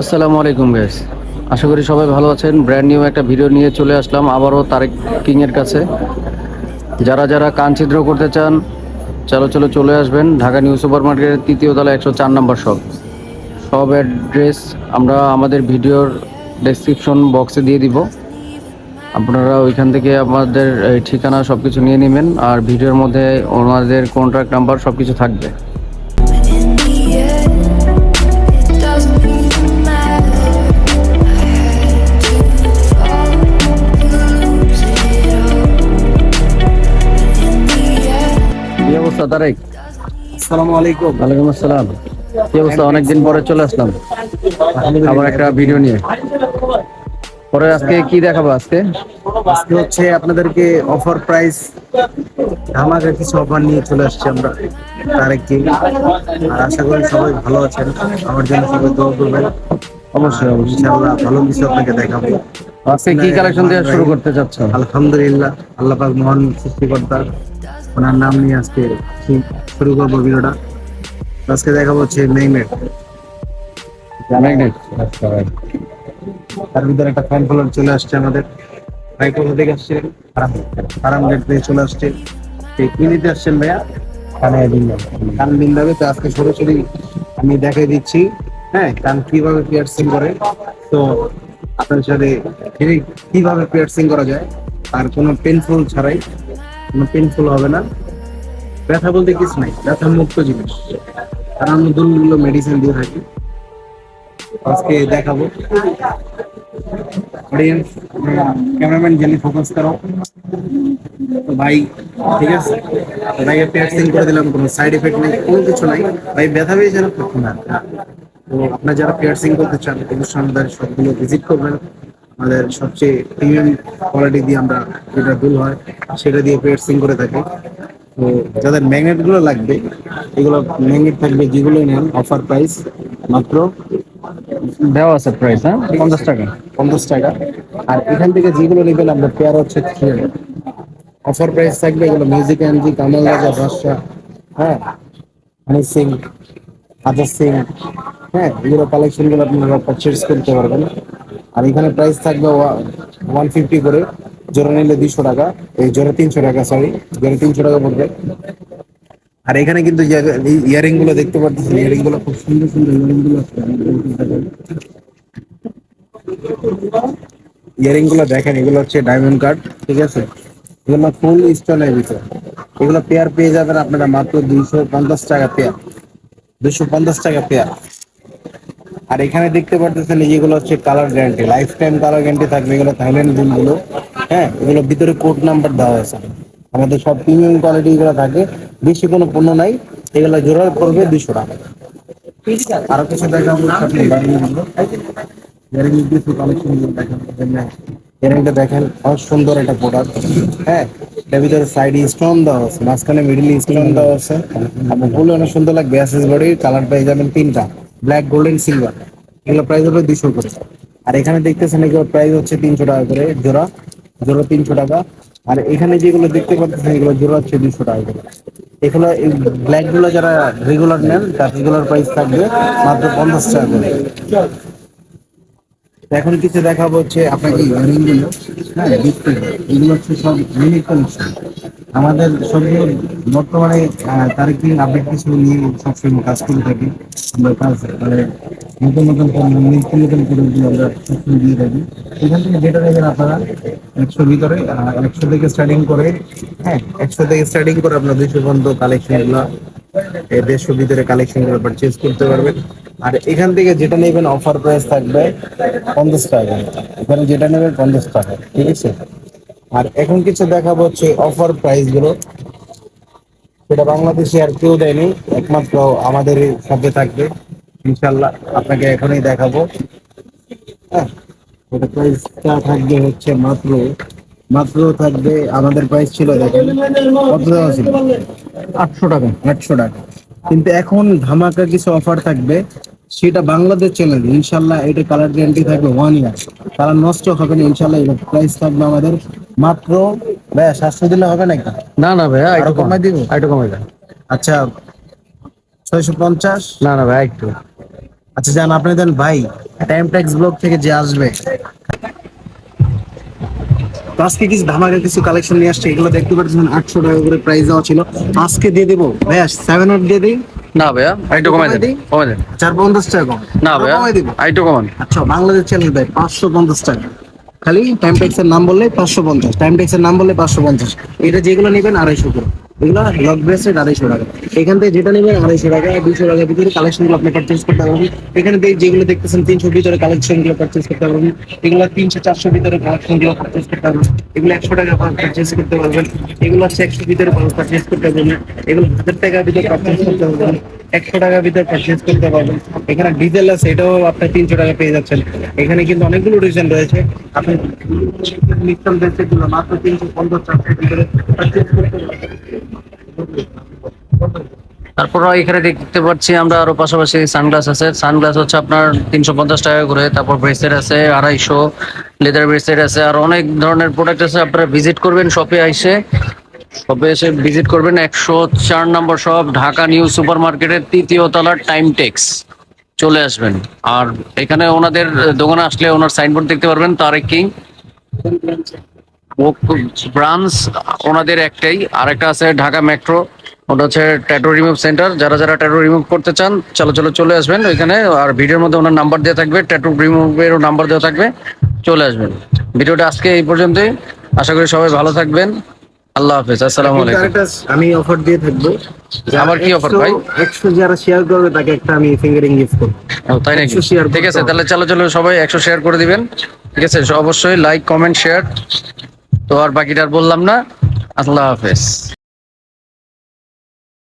আসসালামু আলাইকুম গাইস আশা করি সবাই ভালো আছেন। ব্র্যান্ড নিউ একটা ভিডিও নিয়ে চলে আসলাম আবারও তারেক কিংয়ের কাছে। যারা যারা কান ছিদ্র করতে চান চলো চলো চলে আসবেন। ঢাকা নিউ সুপার মার্কেটের তৃতীয় তলা একশো চার নম্বর শপ সব অ্যাড্রেস আমরা আমাদের ভিডিওর ডেসক্রিপশন বক্সে দিয়ে দিব। আপনারা ওইখান থেকে আমাদের ঠিকানা সব কিছু নিয়ে নেবেন। আর ভিডিওর মধ্যে ওনাদের কন্ট্রাক্ট নাম্বার সব কিছু থাকবে। কি অবস্থা তারেক? আসসালামু আলাইকুম। ওয়ালাইকুম আসসালাম। কি অবস্থা? অনেকদিন পরে চলে আসলাম। আবার একটা ভিডিও নিয়ে। পরে আজকে কি দেখাবো আজকে? আজকে হচ্ছে আপনাদেরকে অফার প্রাইস ধামাকা কিছু অফার নিয়ে চলে আসছি আমরা তারেক কিং আর আশা করি সবাই ভালো আছেন। আমার জন্য সবাই দোয়া করবেন। অবশ্যই অবশ্যই। ইনশাআল্লাহ ভালো কিছু আপনাকে দেখাবো। আজকে কি কালেকশন দিয়ে শুরু করতে চাচ্ছ আলহামদুলিল্লাহ আল্লাহ পাক মহান সৃষ্টিকর্তা ওনার নাম নিয়ে আজকে শুরু করব ভিডিওটা। আজকে দেখাবো হচ্ছে ম্যাগনেট। ম্যাগনেট? তার ভিতরে একটা ফ্যান ফলোয়ার চলে আসছে আমাদের। ভাই কোথা থেকে আসছেন? আরাম গেট চলে আসছে। কি নিতে আসছেন ভাইয়া? কানে কান বিন্দাবে তো আজকে সরাসরি আমি দেখাই দিচ্ছি। হ্যাঁ কান কীভাবে পিয়ার্সিং করে? তো আপনার সাথে কীভাবে পিয়ার্সিং করা যায়? আর কোনো পেনফুল ছাড়াই কোনো পেনফুল হবে না। ব্যথা বলতে কিছু নাই ব্যথা মুক্ত জিনিস। কারণ আমি দুলগুলো মেডিসিন দিয়ে থাকি। আজকে দেখাবো। অডিয়েন্স ক্যামেরাম্যান জেলি ফোকাস করো। তো ভাই, ঠিক আছে? ভাইকে পিয়ার্সিং করে দিলাম, কোনো সাইড এফেক্ট নেই, কোনো কিছু নাই। ভাই, ব্যথা পেয়েছে না? তো আপনারা যারা পিয়ার্সিং করতে চান আমাদের সবগুলো ভিজিট করবেন। আমাদের সবচেয়ে প্রিমিয়াম কোয়ালিটি দিয়ে আমরা যেটা দুল হয় সেটা দিয়ে পিয়ার্সিং করে থাকি। তো যাদের ম্যাগনেটগুলো লাগবে এগুলো ম্যাগনেট থাকবে যেগুলো নেন অফার প্রাইস মাত্র দেওয়া আছে প্রাইস হ্যাঁ? পঞ্চাশ টাকা। পঞ্চাশ টাকা। আর এখান থেকে যেগুলো নেবেন আপনার পেয়ার হচ্ছে অফার প্রাইস থাকবে এগুলো মিউজিক এনজি কামাল রাজা বাদশা হ্যাঁ? হানি সিং আজাদ সিং হ্যাঁ? এগুলো কালেকশনগুলো আপনারা পারচেস করতে পারবেন। আর এখানে প্রাইস থাকবে ওয়ান ফিফটি করে। জোড়া নিলে দুইশো টাকা। এই জোরে তিনশো টাকা সরি জোড়া তিনশো টাকা পড়বে। আর এখানে কিন্তু ইয়ারিংগুলো দেখতে পাচ্ছেন ইয়ারিংগুলো খুব সুন্দর সুন্দর ইয়ারিংগুলো ইয়ারিংগুলো দেখেন, এগুলো হচ্ছে ডায়মন্ড কার্ড ঠিক আছে? এগুলো ফুল স্টোনের ভিতরে। এগুলো পেয়ার পেয়ে যাবেন আপনারা মাত্র দুইশো পঞ্চাশ টাকা পেয়ার দুইশো পঞ্চাশ টাকা পেয়ার আর এখানে দেখতে পারতেছেন যেগুলো হচ্ছে colour guarantee lifetime colour guarantee থাকবে এগুলো থাইল্যান্ডগুলো। হ্যাঁ এগুলো ভিতরে কোড নাম্বার দেওয়া আছে আমাদের সব প্রিমিয়াম কোয়ালিটি গুলো থাকে, বেশি কোনো পণ্য নাই, এগুলো জোড়া পড়বে দুইশো টাকা। আরও কিছু দেখেন, অনেক সুন্দর একটা প্রোডাক্ট হ্যাঁ ভিতরে সাইডে দেওয়া আছে মাঝখানে দেওয়া আছে অনেক সুন্দর কালার পেয়ে যাবেন তিনটা। ব্ল্যাক গোল্ডেন সিলভার এগুলো প্রাইস হবে দুশো করে আর এখানে দেখতেছেন এগুলো প্রাইস হচ্ছে তিনশো টাকা করে জোড়া। জোড়া তিনশো টাকা। আর এখানে যেগুলো দেখতে পাচ্ছেন, এগুলো জোড়া হচ্ছে দুশো টাকা করে। এগুলো, এই ব্ল্যাকগুলো যারা রেগুলার নেন, তার রেগুলার প্রাইস থাকবে মাত্র পঞ্চাশ টাকা করে। এখন কিছু দেখাবো হচ্ছে আপনাকে ইয়ারিংগুলো। হ্যাঁ এগুলো হচ্ছে সব ইউনিক কালেকশন আমাদের সবগুলো বর্তমানে তার আপডেট কিছু নিয়ে সবসময় কাজ করে থাকি। আমরা কাজ মানে নতুন নতুন নিত্য নতুন প্রোডাক্টগুলো আমরা সবসময় দিয়ে থাকি। এখান থেকে যেটা নেবেন আপনারা, একশো ভিতরে একশো থেকে স্টার্টিং করে হ্যাঁ একশো থেকে স্টার্টিং করে আপনার দুইশো পর্যন্ত কালেকশনগুলো, এই দেড়শো ভিতরে কালেকশনগুলো পারচেজ করতে পারবেন। আর এখান থেকে যেটা নেবেন অফার প্রাইস থাকবে পঞ্চাশ টাকা। এখানে যেটা নেবেন পঞ্চাশ টাকা, ঠিক আছে? আর এখন কিছু দেখাবো হচ্ছে অফার প্রাইসগুলো। সেটা বাংলাদেশে আর কেউ দেয়নি একমাত্র আমাদের সাথে থাকবে। ইনশাল্লাহ আপনাকে এখনই দেখাবো। হ্যাঁ এটা প্রাইসটা থাকবে হচ্ছে মাত্র মাত্র থাকবে আমাদের প্রাইস ছিল দেখেন কত দেওয়া ছিল? আটশো টাকা। আটশো টাকা। কিন্তু এখন ধামাকা কিছু অফার থাকবে। সেটা বাংলাদেশ চ্যানেল ইনশাল্লাহ এটা কালার গ্যারান্টি থাকবে ওয়ান ইয়ার কালার নষ্ট হবে না ইনশাল্লাহ এটা প্রাইস থাকবে আমাদের মাত্র ভাইয়া সাতশো দিলে হবে নাকি না না ভাইয়া একটু কমাই দিব? একটু কমাই দেন। আচ্ছা ছয়শো পঞ্চাশ? না না ভাই একটু। আচ্ছা যান আপনি দেন ভাই টাইম ট্যাক্স ব্লগ থেকে যে আসবে। আজকে কিছু ধামাকা কিছু কালেকশন নিয়ে আসছে এগুলো দেখতে পাচ্ছেন আটশো টাকা করে প্রাইস দেওয়া ছিল। আজকে দিয়ে দেবো ভাইয়া সেভেন আট দিয়ে দিই। না ভাইয়া আইটু কমাই দেন কমাই দেন। চার পঞ্চাশ টাকা কম। না ভাইয়া কমাই দিব। আইটু কমান। আচ্ছা বাংলাদেশ চ্যানেল ভাই পাঁচশো পঞ্চাশ টাকা। খালি টাইম ট্যাক্সের নাম বললে পাঁচশো পঞ্চাশ টাইম ট্যাক্সের নাম বললে পাঁচশো পঞ্চাশ। এটা যেগুলো নেবেন আড়াইশো করে। এগুলো লক ব্রেসলেট আড়াইশো টাকা এখান থেকে যেটা নেবেন আড়াইশো টাকা দুশো টাকার ভিতরে কালেকশনগুলো আপনি পারচেস করতে পারবেন এখানে থেকে যেগুলো দেখতেছেন তিনশো ভিতরে কালেকশনগুলো পারচেস করতে পারবেন এগুলো তিনশো চারশো ভিতরে কালেকশনগুলো পারচেস করতে পারবেন এগুলো একশো টাকা পারচেস করতে পারবেন এগুলো হচ্ছে একশো ভিতরে পারচেস করতে পারবেন এগুলো হাজার টাকার ভিতরে পারচেস করতে পারবেন একশো টাকার ভিতরে পারচেস করতে পারবেন এখানে ডিজেল আছে এটাও আপনি তিনশো টাকা পেয়ে যাচ্ছেন এখানে কিন্তু অনেকগুলো ডিজাইন রয়েছে আপনি মিক্সাম দেখতে মাত্র তিনশো পঞ্চাশ টাকার ভিতরে পারচেস করতে পারবেন তারপর এখানে দেখতে পাচ্ছি আমরা আরও পাশাপাশি সানগ্লাস আছে। সানগ্লাস হচ্ছে আপনার তিনশো পঞ্চাশ টাকা করে, তারপর ব্রেসলেট আছে, আড়াইশো। লেদার ব্রেসলেট আছে, আর অনেক ধরনের প্রোডাক্ট আছে, আপনারা ভিজিট করবেন শপে এসে। শপে এসে ভিজিট করবেন, একশো চার number shop Dhaka new super মার্কেটের তৃতীয় তলার টাইম টেক্স চলে আসবেন। আর এখানে ওনাদের দোকানে আসলে ওনার সাইনবোর্ড দেখতে পারবেন, তারেক কিং। ব্রাঞ্চ ওনাদের একটাই। আরেকটা আছে ঢাকা মেট্রো ওটা হচ্ছে ট্যাটু রিমুভ সেন্টার যারা যারা ট্যাটু রিমুভ করতে চান চলো চলো চলে আসবেন ওইখানে। আর ভিডিওর মধ্যে ওনার নাম্বার দেওয়া থাকবে ট্যাটু রিমুভেরও নাম্বার দেওয়া থাকবে। চলে আসবেন। ভিডিওটা আজকে এই পর্যন্তই। আশা করি সবাই ভালো থাকবেন। আল্লাহ হাফেজ। আসসালামু আলাইকুম। আমি অফার দিয়ে থাকব। আবার কি offer ভাই? একশো যারা শেয়ার করবে তাকে একটা আমি ফিঙ্গারিং গিফট করব। তাই নাকি? 100 ঠিক আছে তাহলে চলো চলো সবাই একশো শেয়ার করে দিবেন। ঠিক আছে অবশ্যই লাইক কমেন্ট শেয়ার তো আর বাকিটা বললাম না আল্লাহ হাফেজ।